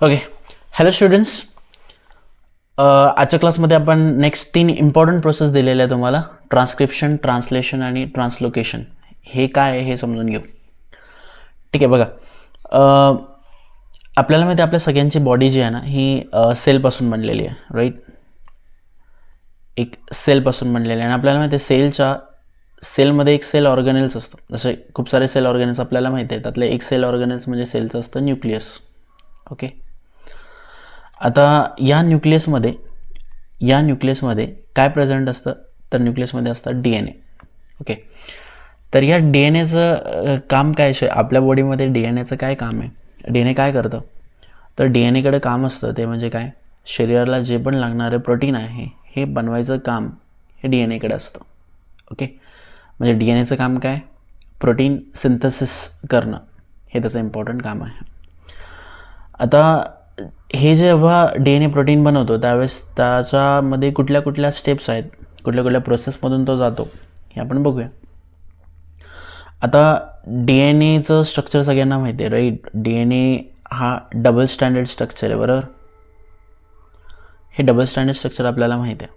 Okay hello students आजच्या क्लासमध्ये आपण नेक्स्ट तीन इम्पॉर्टंट प्रोसेस दिलेले आहे तुम्हाला. ट्रान्स्क्रिप्शन ट्रान्सलेशन आणि ट्रान्सलोकेशन हे काय आहे हे समजून घेऊ. ठीक आहे बघा. Uh, आपल्याला माहिती आहे आपल्या सगळ्यांची बॉडी जी आहे ना ही uh, सेलपासून बनलेली आहे राईट एक सेलपासून बनलेली आहे. आणि आपल्याला माहिती आहे सेलच्या सेलमध्ये एक सेल ऑर्गॅनेल्स असतं जसे खूप सारे सेल ऑर्गॅनेल्स आपल्याला माहिती आहे. त्यातले एक सेल ऑर्गॅनेल्स म्हणजे सेलचं असतं न्यूक्लियस ओके आता या न्यूक्लियसमध्ये या न्यूक्लियसमध्ये काय प्रेझेंट असतं? तर न्यूक्लियसमध्ये असतं डी एन ए ओके तर या डी एन एचं काम काय शे? आपल्या बॉडीमध्ये डी एन एचं काय काम आहे? डी एन ए काय करतं? तर डी एन एकडे काम असतं ते म्हणजे काय? शरीराला जे पण लागणारे प्रोटीन आहे हे बनवायचं काम हे डी एन एकडे असतं. ओके म्हणजे डी एन एचं काम काय? प्रोटीन सिंथसिस करणं. हे त्याचं इम्पॉर्टंट काम आहे. आता हे जेव्हा डी एन ए प्रोटीन बनवतो त्यावेळेस त्याच्यामध्ये कुठल्या कुठल्या स्टेप्स आहेत कुठल्या कुठल्या प्रोसेसमधून तो जातो हे आपण बघूया. आता डी एन एचं स्ट्रक्चर सगळ्यांना माहिती आहे राईट डी एन ए हा डबल स्टँडर्ड स्ट्रक्चर आहे बरोबर? हे डबल स्टँडर्ड स्ट्रक्चर आपल्याला माहिती आहे.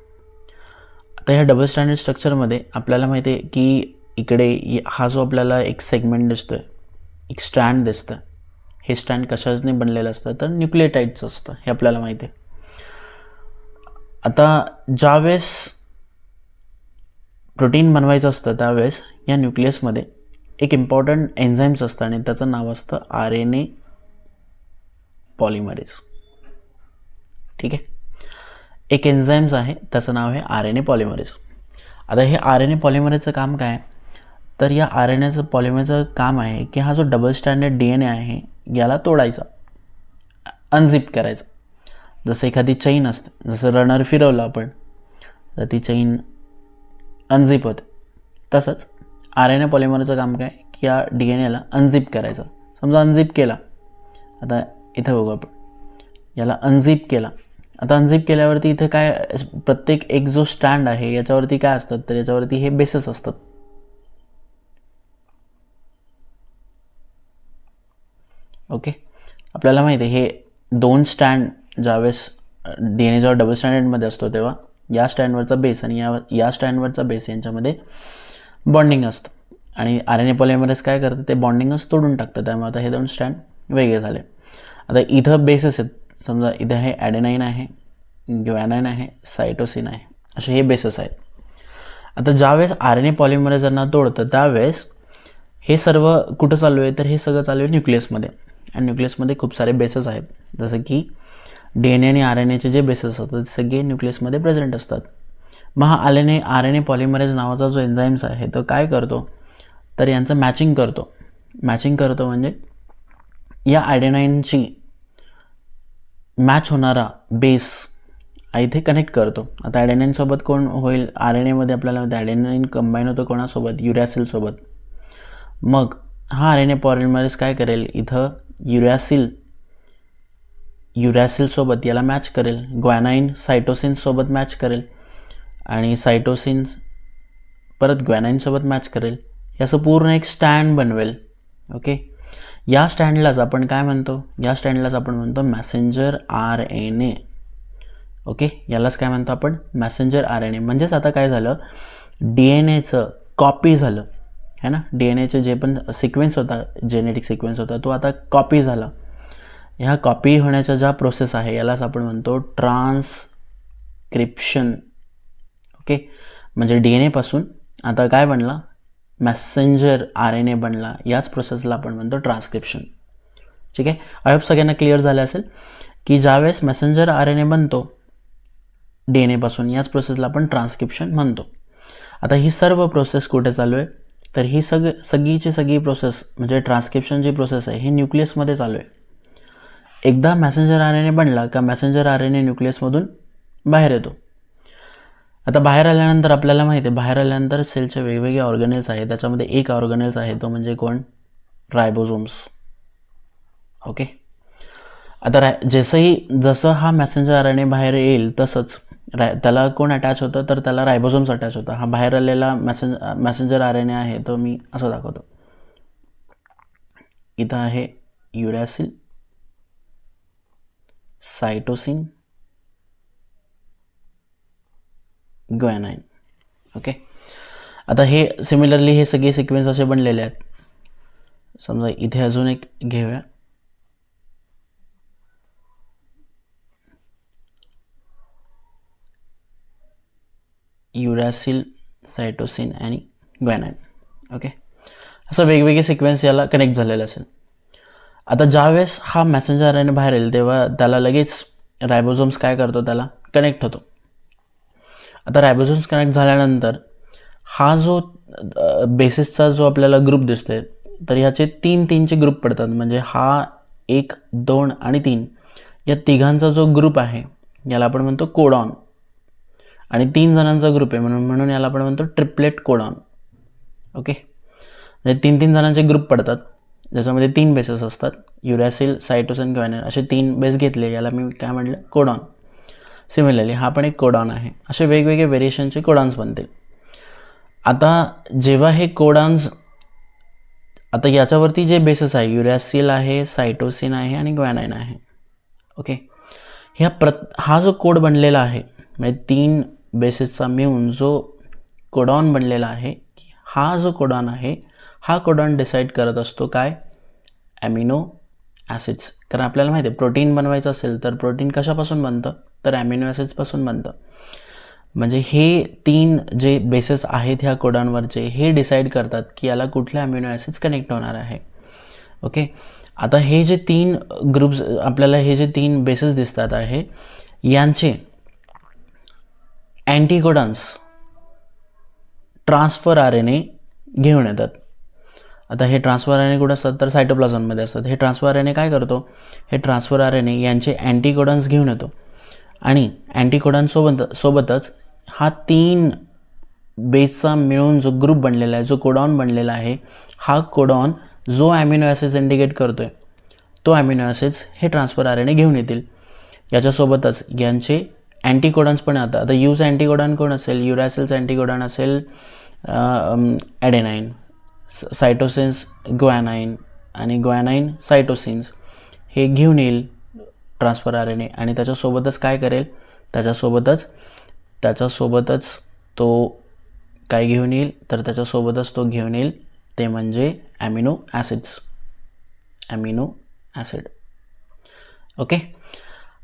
आता ह्या डबल स्टँडर्ड स्ट्रक्चरमध्ये आपल्याला माहिती आहे की इकडे हा जो आपल्याला एक सेगमेंट दिसतो आहे एक स्टँड दिसतं हे स्टँड कशाने बनलेलं असतं? तर न्यूक्लियोटाईडचं असतं हे आपल्याला माहिती आहे. आता ज्यावेळेस प्रोटीन बनवायचं असतं त्यावेळेस या न्यूक्लियसमध्ये एक इम्पॉर्टंट एन्झाईम्स असतं आणि त्याचं नाव असतं आर एन ए पॉलिमरेज ठीक आहे? एक एन्झाईम्स आहे त्याचं नाव आहे आर एन ए पॉलिमरेज आता हे आर एन ए पॉलिमरेजचं काम काय? आहे? तर या आर एन एचं पॉलिमरेजचं काम आहे की हा जो double standard D N A आहे याला तोडायचा. अनझिप करायचा. जसं एखादी चैन असते जसं रनर फिरवलं आपण तर ती चैन अनझिप होते. तसंच आर एन ए पॉलिमरचं काम काय? की या डी एन एला अनझिप करायचं. समजा अनझिप केला. आता इथं बघू आपण. याला अनझिप केला. आता अनझिप केल्यावरती इथे काय प्रत्येक एक जो स्टँड आहे याच्यावरती काय असतात तर याच्यावरती हे बेसेस असतात. ओके. आपल्याला माहिती आहे हे दोन स्टँड ज्यावेळेस डी एन ए जेव्हा डबल स्टँडर्डमध्ये असतो तेव्हा या स्टँडवरचा बेस आणि या या स्टँडवरचा बेस यांच्यामध्ये बॉन्डिंग असतं. आणि आर एन ए पॉलिमरेज काय करतं ते बॉन्डिंगच तोडून टाकतं. त्यामुळे आता हे दोन स्टँड वेगळे झाले. आता इथं बेसेस आहेत. समजा इथं हे ॲडेनाईन आहे ग्वॅनाईन आहे सायटोसिन आहे. असे हे बेसेस आहेत. आता ज्यावेळेस आर एन ए पॉलिमरेजांना तोडतं त्यावेळेस हे सर्व कुठं चालू आहे? तर हे सगळं चालू आहे न्यूक्लियसमध्ये आणि न्यूक्लियसमध्ये खूप सारे बेसेस आहेत. जसं की डी एन ए आणि आर एन एचे जे बेसेस असतात ते सगळे न्यूक्लियसमध्ये प्रेझेंट असतात. मग हा R N A R N A polymerase नावाचा जो एन्झाईम्स आहे तो काय करतो? तर यांचं मॅचिंग करतो. मॅचिंग करतो म्हणजे या ॲडेनाईनची मॅच होणारा बेस इथे कनेक्ट करतो. आता ॲडेनाईनसोबत कोण होईल? आर एन एमध्ये आपल्याला ॲडेनाईन कंबाईन होतो कोणासोबत? युरॅसिलसोबत मग हा आर एन ए पॉलिमरेज काय करेल? इथं युरॅसिल. युरॅसिलसोबत याला मॅच करेल. ग्वॅनाईन सायटोसिनसोबत मॅच करेल. आणि सायटोसिन परत ग्वॅनाईनसोबत मॅच करेल. याचं पूर्ण एक स्टँड बनवेल. ओके या स्टँडलाच आपण काय म्हणतो? या स्टँडलाच आपण म्हणतो messenger R N A okay यालाच काय म्हणतो आपण? मॅसेंजर आर एन ए म्हणजेच आता काय झालं? डी एन एचं कॉपी झालं. है ना? डी एन एचे जे पण सिक्वेन्स होता जेनेटिक सिक्वेन्स होता तो आता कॉपी झाला. ह्या कॉपी होण्याच्या ज्या प्रोसेस आहे यालाच आपण म्हणतो ट्रान्सक्रिप्शन ओके म्हणजे डी एन एपासून आता काय बनला? मॅसेंजर आर एन ए बनला. याच प्रोसेसला आपण म्हणतो ट्रान्सक्रिप्शन ठीक आहे? आय होप सगळ्यांना क्लिअर झालं असेल की ज्यावेळेस मेसेंजर आर एन ए बनतो डी एन एपासून याच प्रोसेसला आपण ट्रान्सक्रिप्शन म्हणतो. आता ही सर्व प्रोसेस कुठे चालू आहे? तर ही सग सगळीची सगळी प्रोसेस म्हणजे ट्रान्सक्रिप्शन जी प्रोसेस आहे ही न्यूक्लियसमध्ये चालू आहे. एकदा मॅसेंजर आर एन ए बनला का मॅसेंजर आर एन ए न्यूक्लियसमधून बाहेर येतो. आता बाहेर आल्यानंतर आपल्याला माहिती आहे बाहेर आल्यानंतर सेलचे वेगवेगळे ऑर्गनेल्स आहेत त्याच्यामध्ये एक ऑर्गनेल्स आहे तो म्हणजे कोण? रायबोझोम्स ओके आता राय जसंही जसं हा मॅसेंजर आर एन ए बाहेर येईल तसंच राय त्याला कोण अटॅच होतं तर त्याला रायबोझोम्स अटॅच होता. हा बाहेर आलेला messenger messenger R N A आहे तो मी असं दाखवतो. इथं आहे युरॅसिल सायटोसिन ग्वॅनाईन ओके आता हे सिमिलरली हे सगळे सिक्वेन्स असे बनलेले आहेत. समजा इथे अजून एक घेऊया. युरॅसिल सायटोसिन आणि ग्वॅनाइन. ओके असं वेगवेगळे सिक्वेन्स याला कनेक्ट झालेलं असेल. आता ज्यावेळेस हा मॅसेंजर आर एन बाहेर येईल तेव्हा त्याला लगेच रायबोझोम्स काय करतो त्याला? कनेक्ट होतो. आता रायबोझोम्स कनेक्ट झाल्यानंतर हा जो बेसिसचा जो आपल्याला ग्रुप दिसतोय तर ह्याचे तीन तीनचे ग्रुप पडतात. म्हणजे हा एक दोन आणि तीन. या तिघांचा जो ग्रुप आहे याला आपण म्हणतो कोडॉन आणि तीन जणांचा ग्रुप आहे. म्हणून म्हणून याला आपण म्हणतो ट्रिपलेट कोडॉन ओके म्हणजे तीन तीन जणांचे ग्रुप पडतात. ज्याच्यामध्ये तीन बेसेस असतात. युरॅसिल सायटोसन ग्वॅनर असे तीन बेस घेतले. याला मी काय म्हटलं? कोडॉन सिमिलरली हा पण एक कोडॉन आहे. असे वेगवेगळे व्हेरिएशनचे कोडॉन्स बनतील. आता जेव्हा हे कोडॉन्स आता याच्यावरती जे बेसेस आहे युरॅसिल आहे सायटोसिन आहे आणि ग्वॅनाईन आहे. ओके ह्या प्रत हा जो कोड बनलेला आहे म्हणजे तीन बेसिसचा मिळून जो कोडॉन बनलेला आहे. हा जो कोडॉन आहे हा कोडॉन डिसाईड करत असतो काय? ॲमिनो ॲसिड्स कारण आपल्याला माहिती आहे प्रोटीन बनवायचं असेल तर प्रोटीन कशापासून बनतं? तर ॲमिनो ॲसिड्सपासून बनतं. म्हणजे हे तीन जे बेसेस आहेत ह्या कोडांवरचे हे डिसाईड करतात की याला कुठल्या अमिनो ॲसिड्स कनेक्ट होणार आहे. ओके आता हे जे तीन ग्रुप्स आपल्याला हे जे तीन बेसेस दिसतात आहे यांचे anticodons transfer R N A घेऊन येतात. आता हे ट्रान्सफर आर एन ए कुठं असतात? तर सायटोप्लाझममध्ये असतात. हे ट्रान्सफर आर एन ए काय करतो? हे ट्रान्सफर आर एन ए यांचे अँटीकोडन्स घेऊन येतो. आणि अँटीकोडॉनसोबत सोबतच हा तीन बेसचा मिळून जो ग्रुप बनलेला आहे जो कोडॉन बनलेला आहे हा कोडॉन जो ॲमिनो ॲसिड्स इंडिकेट करतो आहे तो ॲमिनो ॲसिड्स हे ट्रान्सफर आर एन ए घेऊन येतील. याच्यासोबतच यांचे अँटीकोडॉन्स पण आता. आता यूज अँटीकोडॉन कोण असेल? युरॅसिल्स अँटीकोडॉन असेल ॲडेनाईन सायटोसिन्स ग्वॅनाईन आणि ग्वॅनाईन सायटोसिन्स. हे घेऊन येईल ट्रान्सफर आर एन ए. आणि त्याच्यासोबतच काय करेल? त्याच्यासोबतच त्याच्यासोबतच तो काय घेऊन येईल? तर त्याच्यासोबतच तो घेऊन येईल ते म्हणजे amino acids. Amino acid. Okay?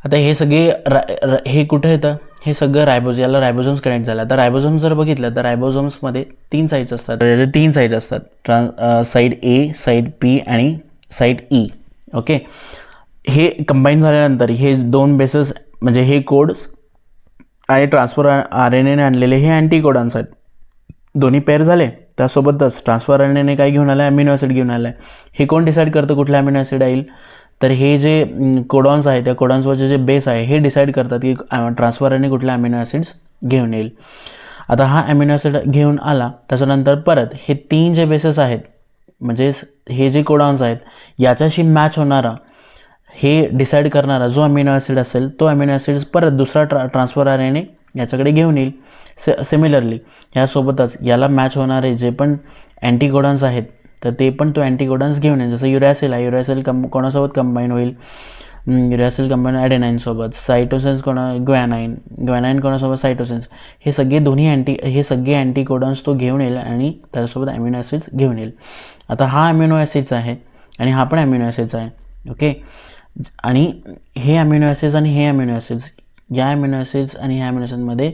आता हे सगळे रा हे कुठं येतं? हे सगळं रायबोज याला रायबोझोम्स कनेक्ट झालं. आता रायबोझोम जर बघितलं तर रायबोझोम्समध्ये तीन साईड्स असतात. त्याचे तीन साईड असतात. Trans side A side P आणि साईड ई ओके हे कंबाईन झाल्यानंतर हे दोन बेसेस म्हणजे हे कोड्स आणि ट्रान्सफर आर एन एने आणलेले हे अँटीकोडॉन्स आहेत. दोन्ही पेअर झाले. त्यासोबतच ट्रान्सफर आर एन एने काय घेऊन आलं आहे अमिनो ॲसिड घेऊन आलं आहे हे कोण डिसाईड करतं कुठलं अमिनो ॲसिड येईल? तर हे जे कोडॉन्स आहे त्या कोडॉन्सवरचे जे बेस आहे हे डिसाईड करतात की ट्रान्सफरने कुठल्या अमिनो ॲसिड्स घेऊन येईल. आता हा अमिनो ॲसिड घेऊन आला त्याच्यानंतर परत हे तीन जे बेसेस आहेत म्हणजे हे जे कोडॉन्स आहेत याच्याशी मॅच होणारा हे डिसाईड करणारा जो अमिनो ॲसिड असेल तो अमिनो ॲसिड्स परत दुसरा ट्रा ट्रान्सफर आरेने याच्याकडे घेऊन येईल. से सिमिलरली ह्यासोबतच याला मॅच होणारे जे पण अँटीकोडॉन्स आहेत तर ते पण तो अँटीकोडन्स घेऊन येईल. जसं युरॅसेल आहे युरॅसेल कम कोणासोबत कंबाईन होईल? युरॅसेल कंबाईन ॲडेनाईनसोबत सायटोसेन्स कोणा ग्वॅनाईन ग्वॅनाईन कोणासोबत सायटोसेन्स हे सगळे दोन्ही अँटी हे सगळे अँटीकोडन्स तो घेऊन येईल आणि त्याच्यासोबत ॲमिनो ॲसिड्स घेऊन येईल. आता हा ॲमिनो ॲसिड्स आहे आणि हा पण ॲमिनो ॲसिड्स आहे. ओके आणि हे ॲमिनो ॲसिड्स आणि हे ॲमिनो ॲसिड्स या ॲमिनो ॲसिड्स आणि ह्या ॲमिनो ॲसिडमध्ये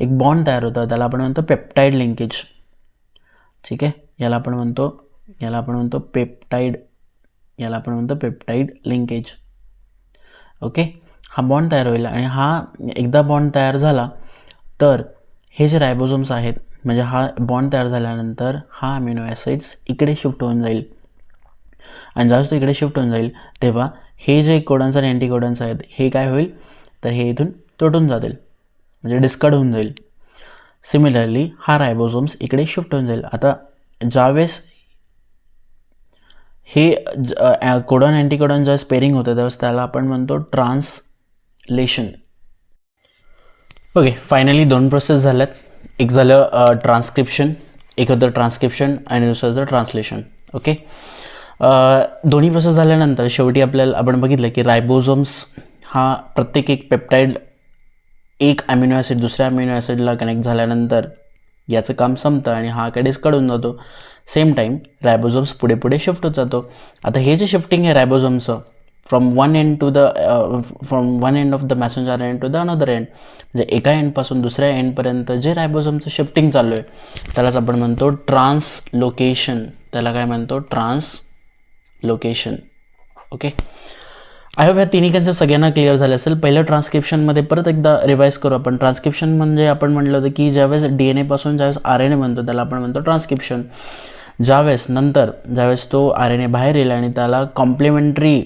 एक बॉन्ड तयार होतं. त्याला आपण म्हणतो पेप्टाईड लिंकेज ठीक आहे? याला आपण म्हणतो याला आपण म्हणतो पेप्टाईड याला आपण म्हणतो पेप्टाईड लिंकेज ओके हा बॉन्ड तयार होईल आणि हा एकदा बॉन्ड तयार झाला तर हे जे रायबोझोम्स आहेत म्हणजे हा बॉन्ड तयार झाल्यानंतर हा अमिनो ॲसिड्स इकडे शिफ्ट होऊन जाईल. आणि जास्त इकडे शिफ्ट होऊन जाईल तेव्हा हे जे कोडन्स आणि अँटीकोडन्स आहेत हे काय होईल? तर हे इथून तुटून जातील. म्हणजे डिस्कड होऊन जाईल. सिमिलरली हा रायबोझोम्स इकडे शिफ्ट होऊन जाईल. आता ज्यावेळेस हे ज कोडॉन अँटीकोडॉन जेव्हा स्पेरिंग होतं त्यावेळेस त्याला आपण म्हणतो ट्रान्सलेशन ओके फायनली दोन प्रोसेस झाल्यात. एक झालं ट्रान्स्क्रिप्शन एक होतं ट्रान्स्क्रिप्शन आणि दुसरं होतं ट्रान्सलेशन ओके दोन्ही प्रोसेस झाल्यानंतर शेवटी आपल्याला आपण बघितलं की रायबोझोम्स हा प्रत्येक एक पेप्टाईड एक अमिनो ॲसिड दुसऱ्या अमिनो ॲसिडला कनेक्ट झाल्यानंतर याचं काम संपतं आणि हा कडेच कडून जातो. सेम टाईम रायबोझोम्स पुढे पुढे शिफ्ट होत जातो. आता हे जे शिफ्टिंग आहे रायबोझोमचं from one end to the from one end of the messenger end to the another end म्हणजे एका एंडपासून दुसऱ्या एंडपर्यंत जे रायबोझोमचं शिफ्टिंग चालू आहे त्यालाच आपण म्हणतो ट्रान्सलोकेशन त्याला काय म्हणतो? Trans location okay I hope ह्या तिन्ही कन्सेप्ट सगळ्यांना क्लिअर झाले असेल. पहिलं ट्रान्सक्रिप्शनमध्ये परत एकदा रिवाईज करू आपण. ट्रान्स्क्रिप्शन म्हणजे आपण म्हटलं होतं की ज्यावेळेस डी एन एपासून ज्यावेळेस आर एन ए म्हणतो त्याला आपण म्हणतो ट्रान्स्क्रिप्शन ज्यावेळेस नंतर ज्यावेळेस तो आर एन ए बाहेर येईल आणि त्याला कॉम्प्लिमेंटरी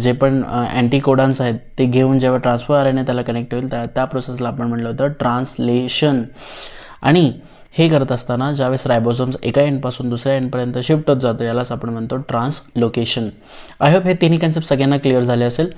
जे पण अँटीकोडन्स आहेत ते घेऊन जेव्हा ट्रान्सफर आर एन ए त्याला कनेक्ट होईल त्या त्या प्रोसेसला आपण म्हटलं होतं ट्रान्सलेशन आणि हे करत असताना ज्यावेळेस रायबोसोम्स एका एंडपासून दुसऱ्या एंडपर्यंत शिफ्ट होत जातो यालाच आपण म्हणतो ट्रान्सलोकेशन आय होप हे तिन्ही कन्सेप्ट सगळ्यांना क्लिअर झाले असेल.